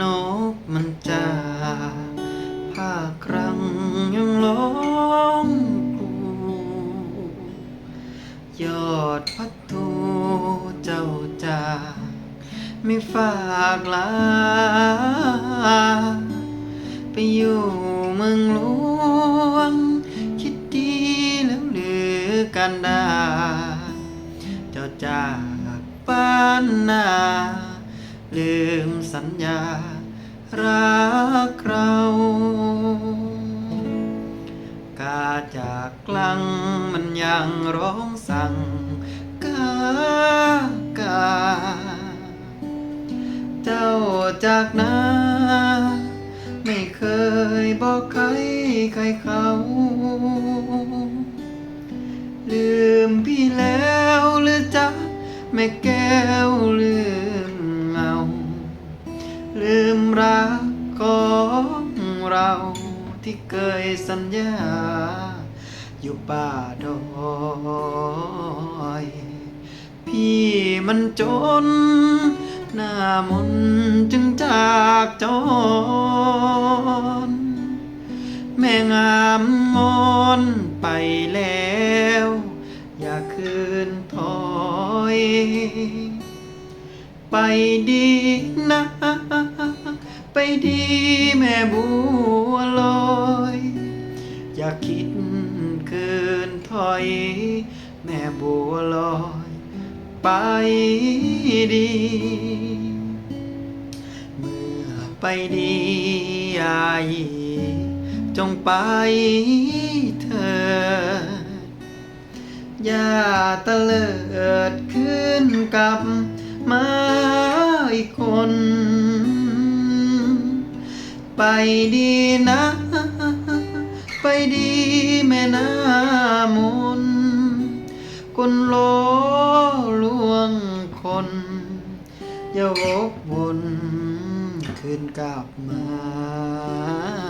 นกมันจากภาคครังยังร้องกลูยอดพัทูเจ้าจากไม่ฝากลา ไปอยู่เมืองหลวง คิดดีแล้วหรือกันดา เจ้าจากบ้านนา ลืมสัญญา รักเรากาจากกลังมันยังร้องสั่งกากา เจ้าจากนาไม่เคยบอกใครใครเขา ลืมพี่แล้วหรือจ๊ะแม่แก้วลืม ลืมรักของเราที่เคยสัญญา อยู่ป่าดอย พี่มันจน หน้ามนจึงจากจรแม่งามงอนไปแล้ว อย่าคืนถอย ไปดีนะ ไปดีแม่บัวลอย อย่าคิดคืนถอย แม่บัวลอย ไปดี เมื่อไปดียายจงไปเถิดอย่าตะเลิดขึ้นกลับมาอีกคน ไปดีนะ ไปดีแม่น้ามนคนโลลวงคน อย่าวกวนคืนกลับมา